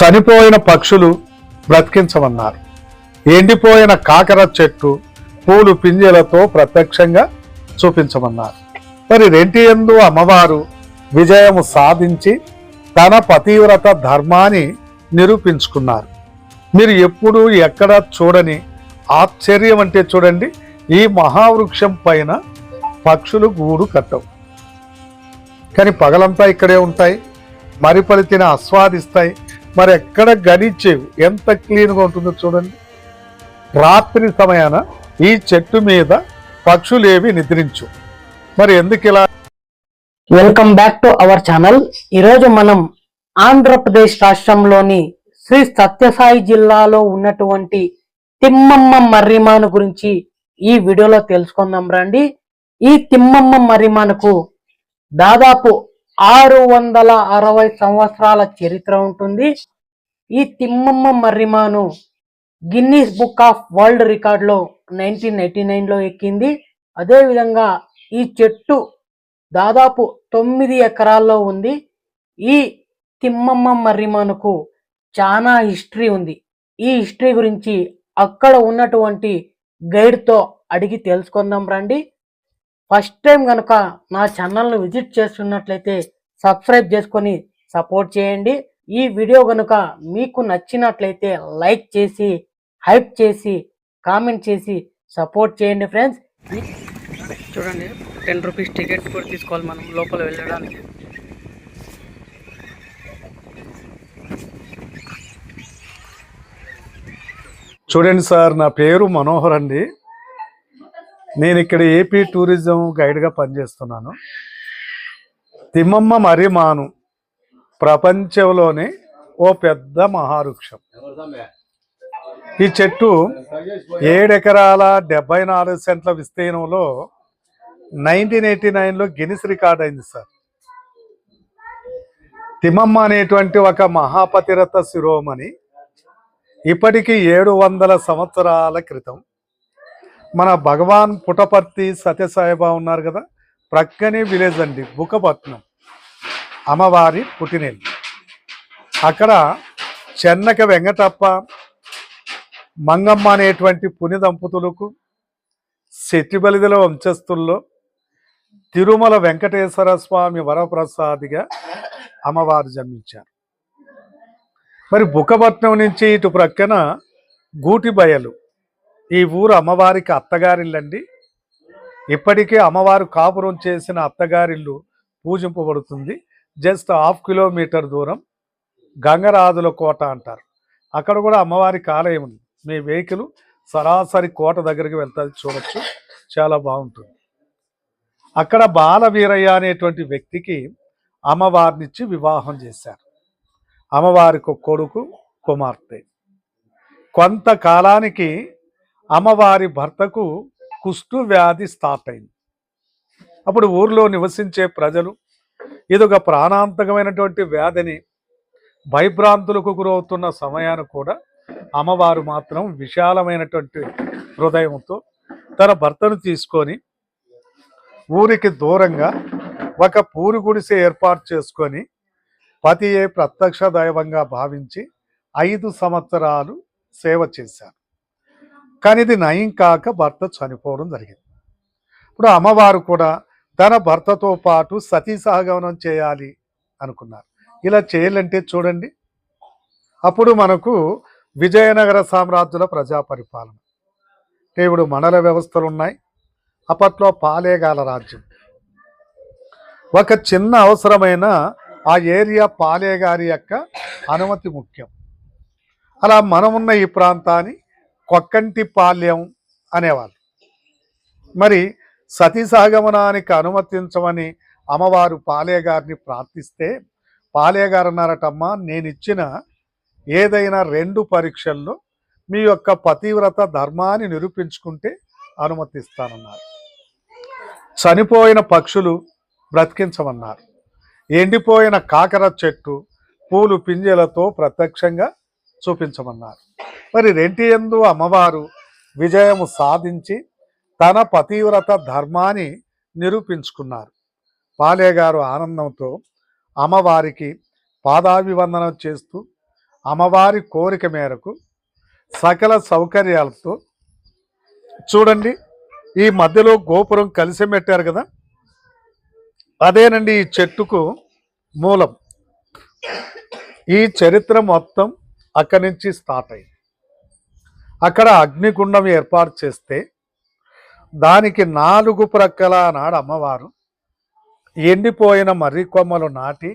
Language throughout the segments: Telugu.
చనిపోయిన పక్షులు బ్రతికించమన్నారు. ఎండిపోయిన కాకర చెట్టు పూలు పింజలతో ప్రత్యక్షంగా చూపించమన్నారు. మరి రెంటి ఎందు అమ్మవారు విజయము సాధించి తన పతివ్రత ధర్మాన్ని నిరూపించుకున్నారు. మీరు ఎప్పుడూ ఎక్కడ చూడని ఆశ్చర్యం అంటే చూడండి ఈ మహావృక్షం పైన పక్షులు గూడు కట్టవు. కానీ పగలంతా ఇక్కడే ఉంటాయి మరిపలితిని ఆస్వాదిస్తాయి మరి ఎక్కడ గణించేవు ఎంత క్లీన్గా ఉంటుందో చూడండి. రాత్రి సమయాన ఈ చెట్టు మీద పక్షులేవి నిద్రించు. మరి ఎందుకు ఇలా? Welcome back to our channel ఈరోజు మనం ఆంధ్రప్రదేశ్ రాష్ట్రంలోని శ్రీ సత్యసాయి జిల్లాలో ఉన్నటువంటి తిమ్మమ్మ మర్రిమాను గురించి ఈ వీడియోలో తెలుసుకుందాం రండి. ఈ తిమ్మమ్మ మర్రిమానుకు దాదాపు ఆరు వందల అరవై సంవత్సరాల చరిత్ర ఉంటుంది. ఈ Thimmamma Marrimanu Guinness book of world రికార్డులో నైన్టీన్ నైన్టీ నైన్లో ఎక్కింది. అదేవిధంగా ఈ చెట్టు దాదాపు తొమ్మిది ఎకరాల్లో ఉంది. ఈ తిమ్మమ్మ మర్రిమానుకు చాలా హిస్టరీ ఉంది. ఈ హిస్టరీ గురించి అక్కడ ఉన్నటువంటి గైడ్తో అడిగి తెలుసుకుందాం రండి. ఫస్ట్ టైం కనుక నా ఛానల్ను విజిట్ చేస్తున్నట్లయితే సబ్స్క్రైబ్ చేసుకొని సపోర్ట్ చేయండి. ఈ వీడియో కనుక మీకు నచ్చినట్లయితే లైక్ చేసి హైప్ చేసి కామెంట్ చేసి సపోర్ట్ చేయండి ఫ్రెండ్స్. చూడండి టెన్ రూపీస్ టికెట్ కూడా తీసుకోవాలి మనం లోపల వెళ్ళడానికి. చూడండి సార్ నా పేరు మనోహర్ అండి. నేను ఇక్కడ ఏపీ టూరిజం గైడ్గా పనిచేస్తున్నాను. తిమ్మమ్మ మరిమాను. ప్రపంచంలోనే ఓ పెద్ద మహావృక్షం. ఈ చెట్టు ఏడెకరాల డెబ్బై నాలుగు సెంట్ల విస్తీర్ణంలో నైన్టీన్ ఎయిటీ నైన్లో గినిస్ రికార్డ్ అయింది సార్. తిమ్మమ్మ అనేటువంటి ఒక మహాపతిరత శిరోమణి ఇప్పటికి ఏడు వందల సంవత్సరాల క్రితం మన భగవాన్ పుటపర్తి సత్యసాయిబా ఉన్నారు కదా ప్రక్కనే విలేజ్ అండి బుకపట్నం. అమ్మవారి పుట్టినేళ్ళు అక్కడ చెన్నక వెంకటప్ప మంగమ్మ అనేటువంటి పుణ్య దంపతులకు శెట్టిబలిదల వంశస్థుల్లో తిరుమల వెంకటేశ్వర స్వామి వరప్రసాదిగా అమ్మవారు జన్మించారు. మరి బుకపట్నం నుంచి ఇటు ప్రక్కన గూటి బయలు ఈ ఊరు అమ్మవారికి అత్తగారిల్లండి. ఇప్పటికే అమ్మవారు కాపురం చేసిన అత్తగారిల్లు పూజింపబడుతుంది. జస్ట్ హాఫ్ కిలోమీటర్ దూరం గంగరాజుల కోట అంటారు. అక్కడ కూడా అమ్మవారి ఆలయం ఉంది. మీ వెహికల్ సరాసరి కోట దగ్గరికి వెళ్తుంది చూడొచ్చు. చాలా బాగుంటుంది. అక్కడ బాలవీరయ్య అనేటువంటి వ్యక్తికి అమ్మవారినిచ్చి వివాహం చేశారు. అమ్మవారికి ఒక కొడుకు కుమార్తె. కొంతకాలానికి అమ్మవారి భర్తకు కుష్టు వ్యాధి స్టార్ట్ అయింది. అప్పుడు ఊర్లో నివసించే ప్రజలు ఇదొక ప్రాణాంతకమైనటువంటి వ్యాధిని భయభ్రాంతులకు గురవుతున్న సమయాన్ని కూడా అమ్మవారు మాత్రం విశాలమైనటువంటి హృదయంతో తన భర్తను తీసుకొని ఊరికి దూరంగా ఒక పూరి గుడిసె ఏర్పాటు చేసుకొని పతియే ప్రత్యక్ష దైవంగా భావించి ఐదు సంవత్సరాలు సేవ చేశారు. కానీ ఇది నయం కాక భర్త చనిపోవడం జరిగింది. ఇప్పుడు అమ్మవారు కూడా తన భర్తతో పాటు సతీ సహగమనం చేయాలి అనుకున్నారు. ఇలా చేయాలంటే చూడండి. అప్పుడు మనకు విజయనగర సామ్రాజ్యుల ప్రజా పరిపాలన. అంటే ఇప్పుడు మండల వ్యవస్థలు ఉన్నాయి. అప్పట్లో పాలేగాల రాజ్యం. ఒక చిన్న అవసరమైన ఆ ఏరియా పాలేగారి యొక్క అనుమతి ముఖ్యం. అలా మనమున్న ఈ ప్రాంతాన్ని కొక్కంటి పాల్యం అనేవాళ్ళు. మరి సతీ సహగమనానికి అనుమతించమని అమ్మవారు పాలేగారిని ప్రార్థిస్తే పాలేగారు అన్నారటమ్మా నేను ఇచ్చిన ఏదైనా రెండు పరీక్షల్లో మీ యొక్క పతివ్రత ధర్మాన్ని నిరూపించుకుంటే అనుమతిస్తానన్నారు. చనిపోయిన పక్షులు బ్రతికించమన్నారు. ఎండిపోయిన కాకర చెట్టు పూలు పింజలతో ప్రత్యక్షంగా చూపించమన్నారు. మరి రెంటి ఎందు అమ్మవారు విజయము సాధించి తన పతివ్రత ధర్మాన్ని నిరూపించుకున్నారు. పాలేగారు ఆనందంతో అమ్మవారికి పాదాభివందనం చేస్తూ అమ్మవారి కోరిక మేరకు సకల సౌకర్యాలతో చూడండి ఈ మధ్యలో గోపురం కలిసి పెట్టారు కదా? అదేనండి ఈ చెట్టుకు మూలం. ఈ చరిత్ర మొత్తం అక్కడి నుంచి స్టార్ట్ అయింది. అక్కడ అగ్నిగుండం ఏర్పాటు చేస్తే దానికి నాలుగు ప్రక్కల నాడు అమ్మవారు ఎండిపోయిన మర్రి కొమ్మలు నాటి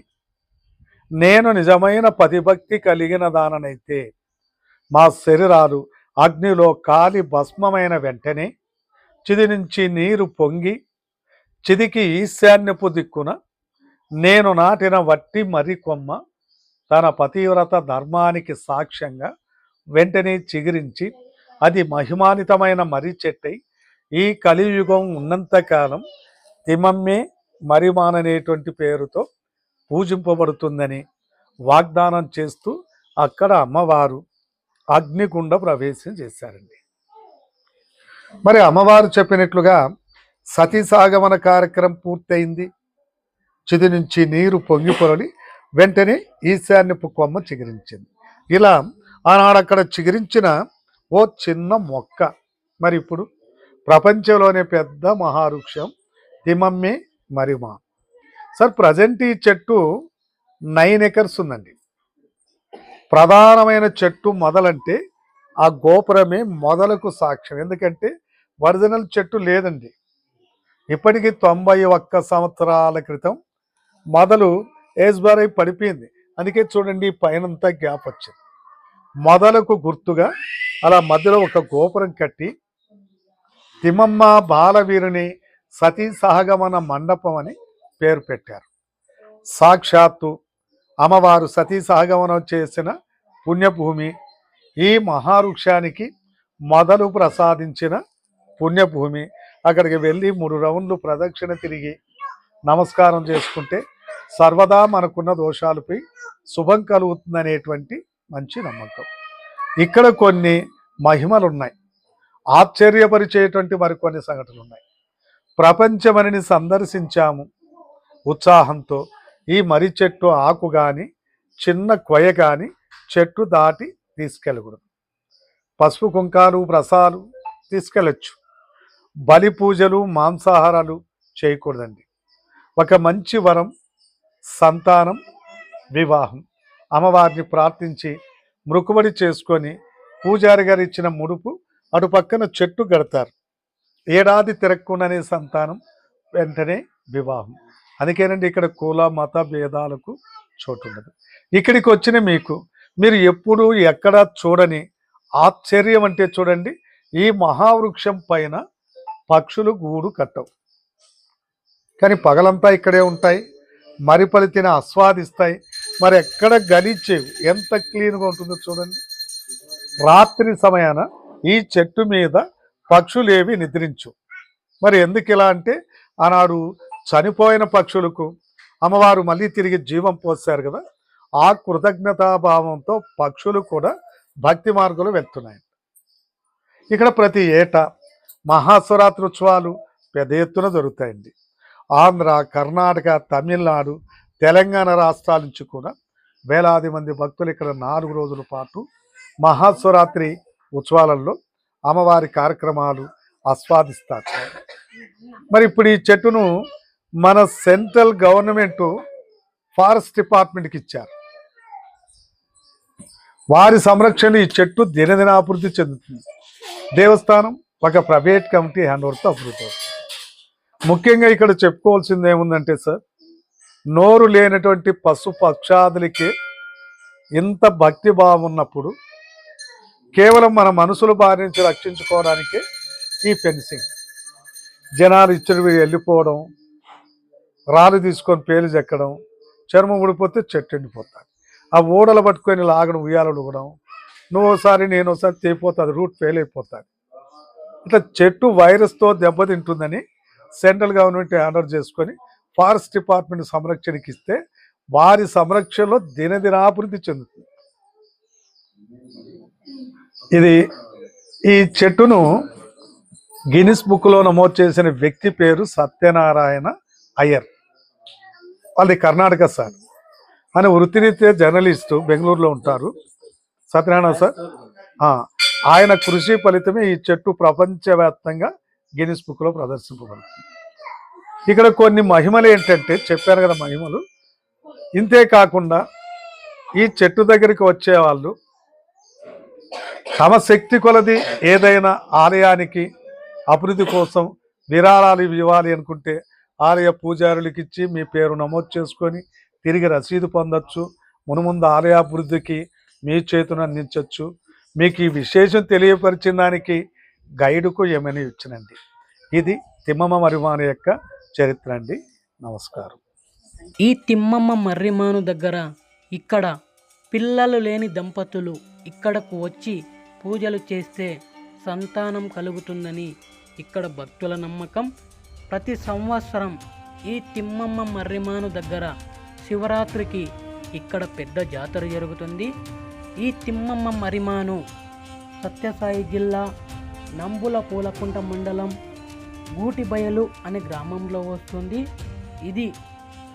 నేను నిజమైన పతిభక్తి కలిగిన దాననైతే మా శరీరాలు అగ్నిలో కాలి భస్మమైన వెంటనే చిది నుంచి నీరు పొంగి చిదికి ఈశాన్యపు దిక్కున నేను నాటిన వట్టి మర్రి కొమ్మ తన పతివ్రత ధర్మానికి సాక్ష్యంగా వెంటనే చిగురించి అది మహిమానితమైన మర్రి చెట్టై ఈ కలియుగం ఉన్నంతకాలం తిమమ్మే మరిమాననేటువంటి పేరుతో పూజింపబడుతుందని వాగ్దానం చేస్తూ అక్కడ అమ్మవారు అగ్నిగుండ ప్రవేశం చేశారండి. మరి అమ్మవారు చెప్పినట్లుగా సతీ సాగమన కార్యక్రమం పూర్తయింది. చిది నుంచి నీరు పొంగిపొరలి వెంటనే ఈశాన్యపు కొమ్మ చిగురించింది. ఇలా ఆనాడు అక్కడ చిగురించిన ఓ చిన్న మొక్క. మరి ఇప్పుడు ప్రపంచంలోనే పెద్ద మహావృక్షం తిమమ్మే మరిమా. సార్ ప్రజెంట్ ఈ చెట్టు నైన్ ఎకర్స్ ఉందండి. ప్రధానమైన చెట్టు మొదలంటే ఆ గోపురమే మొదలకు సాక్ష్యం. ఎందుకంటే ఒరిజినల్ చెట్టు లేదండి. ఇప్పటికి తొంభై ఒక్క సంవత్సరాల క్రితం మొదలు ఏజ్బారై పడిపోయింది. అందుకే చూడండి పైనంతా గ్యాప్ వచ్చింది. మొదలకు గుర్తుగా అలా మధ్యలో ఒక గోపురం కట్టి తిమ్మమ్మ బాలవీరుని సతీ సహగమన మండపం అని పేరు పెట్టారు. సాక్షాత్తు అమ్మవారు సతీ సహగమనం చేసిన పుణ్యభూమి ఈ మహావృక్షానికి మొదలు ప్రసాదించిన పుణ్యభూమి. అక్కడికి వెళ్ళి మూడు రౌండ్లు ప్రదక్షిణ తిరిగి నమస్కారం చేసుకుంటే సర్వదా మనకున్న దోషాలపై శుభం కలుగుతుందనేటువంటి మంచి నమ్మకం. ఇక్కడ కొన్ని మహిమలు ఉన్నాయి ఆశ్చర్యపరిచేటువంటి మరికొన్ని సంఘటనలు ఉన్నాయి ప్రపంచమనిని సందర్శించాము ఉత్సాహంతో. ఈ మర్రి చెట్టు ఆకు కానీ చిన్న కొయ్య కానీ చెట్టు దాటి తీసుకెళ్ళకూడదు పసుపు కుంకాలు ప్రసాలు తీసుకెళ్ళచ్చు. బలి పూజలు మాంసాహారాలు చేయకూడదండి. ఒక మంచి వరం సంతానం వివాహం. అమ్మవారిని ప్రార్థించి మృకుబడి చేసుకొని పూజారి గారు ఇచ్చిన ముడుపు అటు పక్కన చెట్టు కడతారు. ఏడాది తిరక్కుండానే సంతానం వెంటనే వివాహం. అందుకేనండి ఇక్కడ కుల మత భేదాలకు చోటు ఉండదు ఇక్కడికి వచ్చిన మీకు మీరు ఎప్పుడు ఎక్కడ చూడని ఆశ్చర్యం అంటే చూడండి ఈ మహావృక్షం పైన పక్షులు గూడు కట్టవు. కానీ పగలంతా ఇక్కడే ఉంటాయి మరి పలితిన ఆస్వాదిస్తాయి మరి ఎక్కడ గలిచేవు ఎంత క్లీన్గా ఉంటుందో చూడండి. రాత్రి సమయాన ఈ చెట్టు మీద పక్షులేవి నిద్రించు. మరి ఎందుకు ఇలా అంటే ఆనాడు చనిపోయిన పక్షులకు అమ్మవారు మళ్ళీ తిరిగి జీవం పోస్తారు కదా ఆ కృతజ్ఞతాభావంతో పక్షులు కూడా భక్తి మార్గంలో వెళ్తున్నాయి. ఇక్కడ ప్రతి ఏటా మహాశివరాత్రి ఉత్సవాలు పెద్ద ఎత్తున జరుగుతాయండి. ఆంధ్ర కర్ణాటక తమిళనాడు తెలంగాణ రాష్ట్రాల నుంచి కూడా వేలాది మంది భక్తులు ఇక్కడ నాలుగు రోజుల పాటు మహాశివరాత్రి ఉత్సవాలలో అమ్మవారి కార్యక్రమాలు ఆస్వాదిస్తారు. మరి ఇప్పుడు ఈ చెట్టును మన సెంట్రల్ గవర్నమెంట్ ఫారెస్ట్ డిపార్ట్మెంట్కి ఇచ్చారు. వారి సంరక్షణ ఈ చెట్టు దినదినాభివృద్ధి చెందుతుంది. దేవస్థానం ఒక ప్రైవేట్ కమిటీ హ్యాండ్ ఓవర్తో అభివృద్ధి అవుతుంది. ముఖ్యంగా ఇక్కడ చెప్పుకోవాల్సింది ఏముందంటే సార్ నోరు లేనటువంటి పశు పక్షాదులకి ఇంత భక్తి భావం ఉన్నప్పుడు కేవలం మన మనసులు బారి నుంచి రక్షించుకోవడానికి ఈ ఫెన్సింగ్. జనాలు ఇచ్చడి వెళ్ళిపోవడం రాళ్ళు తీసుకొని పేలు చెక్కడం చర్మం ఊడిపోతే చెట్టు ఎండిపోతాయి ఆ ఓడలు పట్టుకొని లాగడం ఉయ్యాలు ఊగడం నువ్వు ఒకసారి నేను ఒకసారి తెగిపోతుంది రూట్ ఫెయిల్ అయిపోతుంది. ఇట్లా చెట్టు వైరస్తో దెబ్బతింటుందని సెంట్రల్ గవర్నమెంట్ ఆర్డర్ చేసుకొని ఫారెస్ట్ డిపార్ట్మెంట్ సంరక్షణకి ఇస్తే వారి సంరక్షణలో దినదినాభివృద్ధి చెందుతుంది. ఇది ఈ చెట్టును గిన్నిస్ బుక్లో నమోదు చేసిన వ్యక్తి పేరు సత్యనారాయణ అయ్యర్. వాళ్ళది కర్ణాటక సార్. అని వృత్తిరీత్యా జర్నలిస్టు బెంగళూరులో ఉంటారు. సత్యనారాయణ సార్? ఆయన కృషి ఫలితమే ఈ చెట్టు ప్రపంచవ్యాప్తంగా గిన్నిస్ బుక్లో ప్రదర్శింపబడుతుంది. ఇక్కడ కొన్ని మహిమలు ఏంటంటే చెప్పారు కదా మహిమలు. ఇంతే కాకుండా ఈ చెట్టు దగ్గరికి వచ్చే వాళ్ళు తమ శక్తి కొలది ఏదైనా ఆలయానికి అభివృద్ధి కోసం విరాళాలు ఇవ్వాలి అనుకుంటే ఆలయ పూజారులకి ఇచ్చి మీ పేరు నమోదు చేసుకొని తిరిగి రసీదు పొందొచ్చు. మునుముందు ఆలయాభివృద్ధికి మీ చేతును అందించవచ్చు మీకు ఈ విశేషం తెలియపరిచిన దానికి గైడుకు ఏమని ఇచ్చినండి. ఇది తిమ్మమ్మ మరిమాన యొక్క చరిత్ర అండి. నమస్కారం. ఈ తిమ్మమ్మ మర్రిమాను దగ్గర ఇక్కడ పిల్లలు లేని దంపతులు ఇక్కడకు వచ్చి పూజలు చేస్తే సంతానం కలుగుతుందని ఇక్కడ భక్తుల నమ్మకం. ప్రతి సంవత్సరం ఈ తిమ్మమ్మ మర్రిమాను దగ్గర శివరాత్రికి ఇక్కడ పెద్ద జాతర జరుగుతుంది. ఈ తిమ్మమ్మ మరిమాను సత్యసాయి జిల్లా నంబుల పూలకుంట మండలం గూటిబయలు అనే గ్రామంలో వస్తుంది. ఇది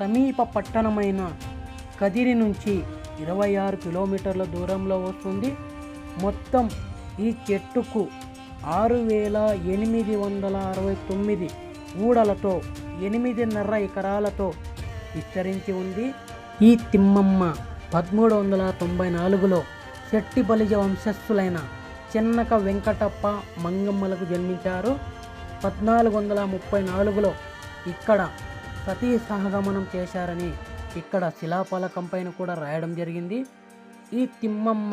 సమీప పట్టణమైన కదిరి నుంచి ఇరవై ఆరు కిలోమీటర్ల దూరంలో వస్తుంది. మొత్తం ఈ చెట్టుకు ఆరు వేల ఎనిమిది వందల అరవై తొమ్మిది ఊడలతో ఎనిమిదిన్నర ఎకరాలతో విస్తరించి ఉంది. ఈ తిమ్మమ్మ పదమూడు వందల తొంభై నాలుగులో శెట్టి బలిజ వంశస్థులైన చిన్నక వెంకటప్ప మంగమ్మలకు జన్మించారు. పద్నాలుగు వందల ముప్పై నాలుగులో ఇక్కడ సతీ సహగమనం చేశారని ఇక్కడ శిలాఫలకం పైన కూడా రాయడం జరిగింది. ఈ తిమ్మమ్మ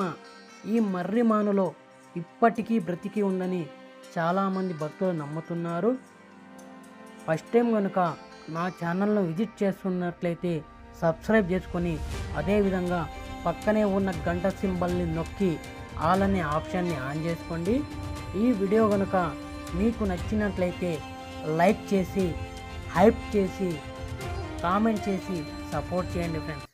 ఈ మర్రిమానులో ఇప్పటికీ బ్రతికి ఉందని చాలామంది భక్తులు నమ్ముతున్నారు. ఫస్ట్ టైం కనుక నా ఛానల్ను విజిట్ చేస్తున్నట్లయితే సబ్స్క్రైబ్ చేసుకొని అదేవిధంగా పక్కనే ఉన్న గంట సింబల్ని నొక్కి ఆల్ అనే ఆప్షన్ని ఆన్ చేసుకోండి. ఈ వీడియో కనుక మీకు నచ్చినట్లయితే లైక్ చేసి హైప్ చేసి కామెంట్ చేసి సపోర్ట్ చేయండి ఫ్రెండ్స్.